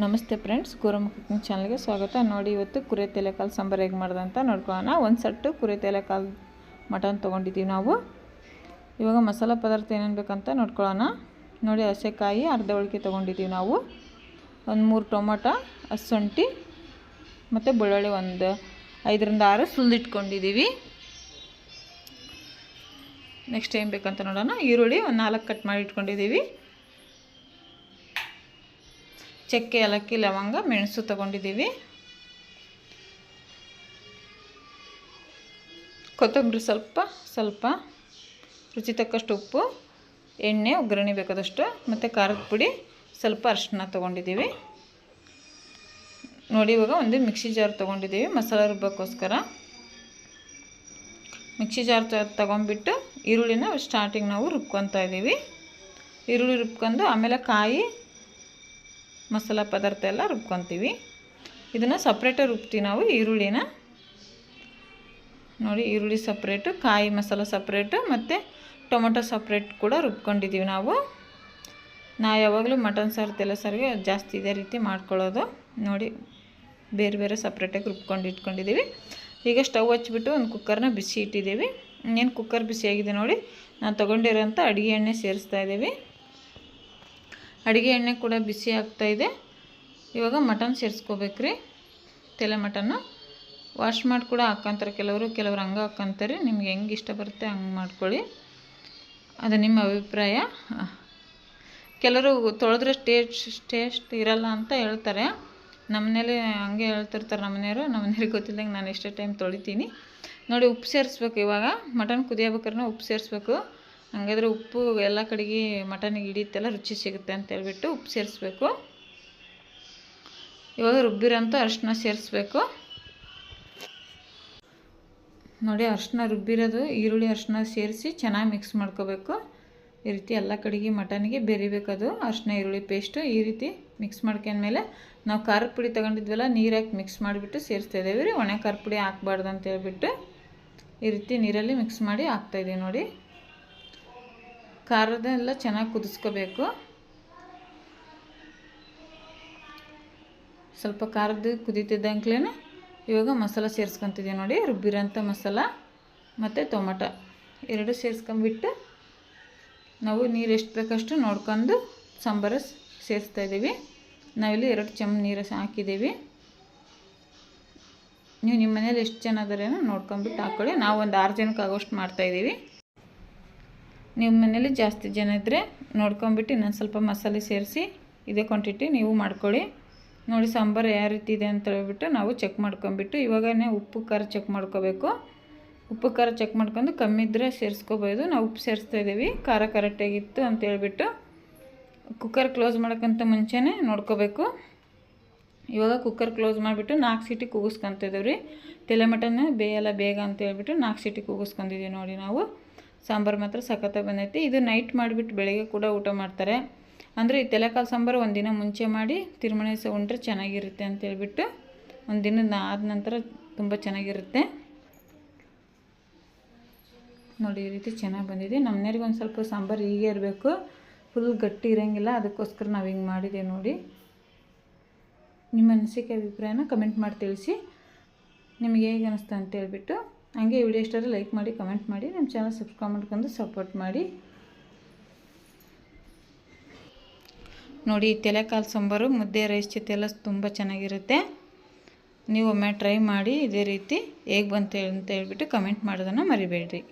ನಮಸ್ತೆ friends cooking ಚಾನಲ್ಗೆ ಸ್ವಾಗತ. ನೋಡಿ, ಇವತ್ತು ಕುರಿ ತೆಲೆಕಾಲು ಸಾಂಬಾರು ಹೇಗೆ ಮಾಡ್ದೆ ಅಂತ ನೋಡ್ಕೊಳ್ಳೋಣ. ಒಂದು ಸಟ್ಟು ಕುರಿ ತೆಲೆಕಾಲು ಮಟನ್ ತೊಗೊಂಡಿದ್ದೀವಿ ನಾವು. ಇವಾಗ ಮಸಾಲ ಪದಾರ್ಥ ಏನೇನು ಬೇಕಂತ ನೋಡ್ಕೊಳ್ಳೋಣ. ನೋಡಿ, ಹಸೆಕಾಯಿ, ಅರ್ಧ ಹೋಳಿಗೆ ತೊಗೊಂಡಿದ್ದೀವಿ ನಾವು. ಒಂದು ಮೂರು ಟೊಮೊಟೊ ಹಸುಂಟಿ ಮತ್ತು ಬೆಳ್ಳುಳ್ಳಿ ಒಂದು ಐದರಿಂದ ಆರು ಸುಲಿದಿಟ್ಕೊಂಡಿದ್ದೀವಿ ನೆಕ್ಸ್ಟ್ ಏನು ಬೇಕಂತ ನೋಡೋಣ. ಈರುಳ್ಳಿ ಒಂದು ನಾಲ್ಕು ಕಟ್ ಮಾಡಿ ಇಟ್ಕೊಂಡಿದ್ದೀವಿ. ಚಕ್ಕೆ, ಏಲಕ್ಕಿ, ಲವಂಗ, ಮೆಣಸು ತಗೊಂಡಿದ್ದೀವಿ. ಕೊತ್ತಂಬರಿ ಸ್ವಲ್ಪ ಸ್ವಲ್ಪ, ರುಚಿ ತಕ್ಕಷ್ಟು ಉಪ್ಪು, ಎಣ್ಣೆ, ಒಗ್ಗರಣೆ ಬೇಕಾದಷ್ಟು, ಮತ್ತು ಖಾರದ ಪುಡಿ, ಸ್ವಲ್ಪ ಅರಿಶಿನ ತೊಗೊಂಡಿದ್ದೀವಿ. ನೋಡಿ, ಇವಾಗ ಒಂದು ಮಿಕ್ಸಿ ಜಾರ್ ತೊಗೊಂಡಿದ್ದೀವಿ, ಮಸಾಲೆ ರುಬ್ಬಕ್ಕೋಸ್ಕರ. ಮಿಕ್ಸಿ ಜಾರ್ ತಗೊಂಡ್ಬಿಟ್ಟು, ಈರುಳ್ಳಿನ ಸ್ಟಾರ್ಟಿಂಗ್ ನಾವು ರುಬ್ಕೊತಾ ಇದ್ದೀವಿ. ಈರುಳ್ಳಿ ರುಬ್ಕೊಂಡು ಆಮೇಲೆ ಕಾಯಿ ಮಸಾಲ ಪದಾರ್ಥ ಎಲ್ಲ ರುಬ್ಕೊತೀವಿ. ಇದನ್ನು ಸಪ್ರೇಟಾಗಿ ರುಬ್ತೀವಿ ನಾವು ಈರುಳ್ಳಿನ. ನೋಡಿ ಈರುಳ್ಳಿ ಸಪ್ರೇಟು ಕಾಯಿ ಮಸಾಲ ಸಪ್ರೇಟು ಮತ್ತು ಟೊಮೊಟೊ ಸಪ್ರೇಟ್ ಕೂಡ ರುಬ್ಕೊಂಡಿದ್ದೀವಿ ನಾವು. ನಾ ಯಾವಾಗಲೂ ಮಟನ್ ಸಾರು, ತೆಲೆ ಸಾರಿಗೆ ಜಾಸ್ತಿ ಇದೇ ರೀತಿ ಮಾಡ್ಕೊಳ್ಳೋದು. ನೋಡಿ ಬೇರೆ ಬೇರೆ ಸಪ್ರೇಟಾಗಿ ರುಬ್ಕೊಂಡು ಇಟ್ಕೊಂಡಿದ್ದೀವಿ ಈಗ ಸ್ಟವ್ ಹಚ್ಚಿಬಿಟ್ಟು ಒಂದು ಕುಕ್ಕರ್ನ ಬಿಸಿ ಇಟ್ಟಿದ್ದೀವಿ ಇನ್ನೇನು ಕುಕ್ಕರ್ ಬಿಸಿಯಾಗಿದೆ ನೋಡಿ, ನಾನು ತೊಗೊಂಡಿರೋಂಥ ಅಡುಗೆ ಎಣ್ಣೆ ಸೇರಿಸ್ತಾ ಇದ್ದೀವಿ. ಅಡುಗೆ ಎಣ್ಣೆ ಕೂಡ ಬಿಸಿ ಆಗ್ತಾಯಿದೆ ಇವಾಗ ಮಟನ್ ಸೇರಿಸ್ಕೋಬೇಕ್ರಿ. ತಲೆ ಮಟನ್ನು. ವಾಶ್ ಮಾಡಿ ಕೂಡ ಹಾಕ್ಕೊಂತಾರೆ ಕೆಲವರು. ಕೆಲವರು ಹಂಗೆ ಹಾಕ್ಕೊಂತಾರೆ ನಿಮ್ಗೆ ಹೆಂಗೆ ಇಷ್ಟ ಬರುತ್ತೆ ಹಂಗೆ ಮಾಡ್ಕೊಳ್ಳಿ. ಅದು ನಿಮ್ಮ ಅಭಿಪ್ರಾಯ. ಕೆಲವರು ತೊಳೆದ್ರೆ ಟೇಸ್ಟ್ ಟೇಸ್ಟ್ ಇರಲ್ಲ ಅಂತ ಹೇಳ್ತಾರೆ. ನಮ್ಮನೇಲಿ ಹಂಗೆ ಹೇಳ್ತಿರ್ತಾರೆ ನಮ್ಮನೆಯವರು ನಮ್ಮನೆಯವ್ರಿಗೆ ಗೊತ್ತಿಲ್ಲದಂಗೆ ನಾನು ಎಷ್ಟೇ ಟೈಮ್ ತೊಳಿತೀನಿ. ನೋಡಿ ಉಪ್ಪು ಸೇರಿಸ್ಬೇಕು ಇವಾಗ. ಮಟನ್ ಕುದಿಯಬೇಕಾದ್ರೆ ಉಪ್ಪು ಸೇರಿಸ್ಬೇಕು. ಹಂಗಾದ್ರೆ ಉಪ್ಪು ಎಲ್ಲ ಕಡೆಗೆ ಮಟನಿಗೆ ಹಿಡಿಯುತ್ತೆಲ್ಲ, ರುಚಿ ಸಿಗುತ್ತೆ ಅಂತ ಹೇಳ್ಬಿಟ್ಟು ಉಪ್ಪು ಸೇರಿಸ್ಬೇಕು. ಇವಾಗ ರುಬ್ಬಿರೋಂಥ ಅರಿಶಿನ ಸೇರಿಸ್ಬೇಕು. ನೋಡಿ ಅರಿಶಿನ ರುಬ್ಬಿರೋದು, ಈರುಳ್ಳಿ ಅರಿಶಿನ ಸೇರಿಸಿ ಚೆನ್ನಾಗಿ ಮಿಕ್ಸ್ ಮಾಡ್ಕೋಬೇಕು. ಈ ರೀತಿ ಎಲ್ಲ ಕಡೆಗೆ ಮಟನಿಗೆ ಬೆರಿಬೇಕದು ಅರಿಶಿನ ಈರುಳ್ಳಿ ಪೇಸ್ಟು ಈ ರೀತಿ ಮಿಕ್ಸ್ ಮಾಡ್ಕೊಂಡ್ಮೇಲೆ ನಾವು ಖಾರದ ಪುಡಿ ತೊಗೊಂಡಿದ್ವಲ್ಲ, ನೀರು ಹಾಕಿ ಮಿಕ್ಸ್ ಮಾಡಿಬಿಟ್ಟು ಸೇರಿಸ್ತಾ ಇದ್ದೇವೆ ರೀ. ಒಣ ಖಾರ ಪುಡಿ ಹಾಕ್ಬಾರ್ದು ಅಂತ ಹೇಳ್ಬಿಟ್ಟು ಈ ರೀತಿ ನೀರಲ್ಲಿ ಮಿಕ್ಸ್ ಮಾಡಿ ಹಾಕ್ತಾಯಿದ್ದೀವಿ ನೋಡಿ. ಖಾರದೆಲ್ಲ ಚೆನ್ನಾಗಿ ಕುದಿಸ್ಕೋಬೇಕು. ಸ್ವಲ್ಪ ಖಾರದ ಕುದೀತಿದ್ದಂಕ್ಲೇ ಇವಾಗ ಮಸಾಲ ಸೇರಿಸ್ಕೊತಿದ್ದೀವಿ ನೋಡಿ, ರುಬ್ಬಿರೋಂಥ ಮಸಾಲ ಮತ್ತು ಟೊಮೊಟೊ. ಎರಡು ಸೇರಿಸ್ಕೊಂಬಿಟ್ಟು ನಾವು ನೀರು ಎಷ್ಟು ಬೇಕಷ್ಟು ನೋಡ್ಕೊಂಡು ಸಾಂಬಾರು ಸೇರಿಸ್ತಾಯಿದ್ದೀವಿ ನಾವಿಲ್ಲಿ ಎರಡು ಚಮ್ ನೀರು ಹಾಕಿದ್ದೀವಿ. ನೀವು ನಿಮ್ಮ ಮನೇಲಿ ಎಷ್ಟು ಜನ ಅದಾರೇನೋ ನೋಡ್ಕೊಂಬಿಟ್ಟು ಹಾಕ್ಕೊಳ್ಳಿ ನಾವು ಒಂದು ಆರು ಜನಕ್ಕೆ ಆಗೋಷ್ಟು ಮಾಡ್ತಾಯಿದ್ದೀವಿ ನಿಮ್ಮ ಮನೇಲಿ ಜಾಸ್ತಿ ಜನ ಇದ್ದರೆ ನೋಡ್ಕೊಂಬಿಟ್ಟು ಇನ್ನೊಂದು ಸ್ವಲ್ಪ ಮಸಾಲೆ ಸೇರಿಸಿ ಇದೇ ಕ್ವಾಂಟಿಟಿ ನೀವು ಮಾಡ್ಕೊಳ್ಳಿ. ನೋಡಿ ಸಾಂಬಾರು ಯಾವ ರೀತಿ ಇದೆ ಅಂತ ಹೇಳ್ಬಿಟ್ಟು ನಾವು ಚೆಕ್ ಮಾಡ್ಕೊಂಬಿಟ್ಟು ಇವಾಗನೇ ಉಪ್ಪು, ಖಾರ ಚೆಕ್ ಮಾಡ್ಕೋಬೇಕು. ಉಪ್ಪು, ಖಾರ ಚೆಕ್ ಮಾಡ್ಕೊಂಡು ಕಮ್ಮಿ ಇದ್ದರೆ ಸೇರಿಸ್ಕೋಬೋದು. ನಾವು ಉಪ್ಪು ಸೇರಿಸ್ತಾ ಇದ್ದೀವಿ. ಖಾರ ಕರೆಕ್ಟಾಗಿತ್ತು ಅಂತ ಹೇಳ್ಬಿಟ್ಟು ಕುಕ್ಕರ್ ಕ್ಲೋಸ್ ಮಾಡೋಕ್ಕಂತ ಮುಂಚೆನೇ ನೋಡ್ಕೋಬೇಕು. ಇವಾಗ ಕುಕ್ಕರ್ ಕ್ಲೋಸ್ ಮಾಡಿಬಿಟ್ಟು ನಾಲ್ಕು ಸೀಟಿ ಕೂಗಿಸ್ಕೊತಿದ್ದೀವಿ ರೀ ತಲೆ ಮಟನ್ ಬೇಯಲ್ಲ, ಬೇಗ ಅಂತ ಹೇಳ್ಬಿಟ್ಟು ನಾಲ್ಕು ಸೀಟಿ ಕೂಗಿಸ್ಕೊಂಡಿದ್ದೀವಿ ನೋಡಿ ನಾವು. ಸಾಂಬಾರು ಮಾತ್ರ ಸಖತ್ತಾಗಿ ಬಂದೈತಿ. ಇದು ನೈಟ್ ಮಾಡಿಬಿಟ್ಟು ಬೆಳಗ್ಗೆ ಕೂಡ ಊಟ ಮಾಡ್ತಾರೆ. ಅಂದರೆ ಈ ತಲೆಕಾಲು ಸಾಂಬಾರು ಒಂದು ದಿನ ಮುಂಚೆ ಮಾಡಿ ತಿರುಮಣೆ ಸಹ ಉಂಡ್ರೆ ಚೆನ್ನಾಗಿರುತ್ತೆ ಅಂತ ಹೇಳ್ಬಿಟ್ಟು ಒಂದು ದಿನದ ಆದ ನಂತರ ತುಂಬ ಚೆನ್ನಾಗಿರುತ್ತೆ. ನೋಡಿ, ಈ ರೀತಿ ಚೆನ್ನಾಗಿ ಬಂದಿದೆ. ನಮ್ಮನೆಯರಿಗೆ ಒಂದು ಸ್ವಲ್ಪ ಸಾಂಬಾರು ಹೀಗೆ ಇರಬೇಕು. ಫುಲ್ ಗಟ್ಟಿ ಇರೋಂಗಿಲ್ಲ. ಅದಕ್ಕೋಸ್ಕರ ನಾವು ಹಿಂಗೆ ಮಾಡಿದೆ ನೋಡಿ. ನಿಮ್ಮ ಅನಿಸಿಕೆ ಅಭಿಪ್ರಾಯನ ಕಮೆಂಟ್ ಮಾಡಿ ತಿಳಿಸಿ. ನಿಮಗೆ ಹೇಗೆ ಅನ್ನಿಸ್ತಾ ಅಂತ ಹೇಳ್ಬಿಟ್ಟು ಹಾಗೆ ವಿಡಿಯೋ ಇಷ್ಟಾದ್ರೆ ಲೈಕ್ ಮಾಡಿ, ಕಮೆಂಟ್ ಮಾಡಿ, ನಮ್ಮ ಚಾನಲ್ ಸಬ್ಸ್ಕ್ರೈಬ್ ಮಾಡ್ಕೊಂಡು ಸಪೋರ್ಟ್ ಮಾಡಿ. ನೋಡಿ ತಲೆಕಾಲು ಸಾಂಬಾರು, ಮುದ್ದೆ ರೈಸ್ ಜೊತೆ ಎಲ್ಲ ತುಂಬ ಚೆನ್ನಾಗಿರುತ್ತೆ. ನೀವು ಒಮ್ಮೆ ಟ್ರೈ ಮಾಡಿ, ಇದೇ ರೀತಿ ಹೇಗೆ ಬಂತು ಅಂತ ಹೇಳ್ಬಿಟ್ಟು ಕಮೆಂಟ್ ಮಾಡೋದನ್ನು ಮರಿಬೇಡ್ರಿ.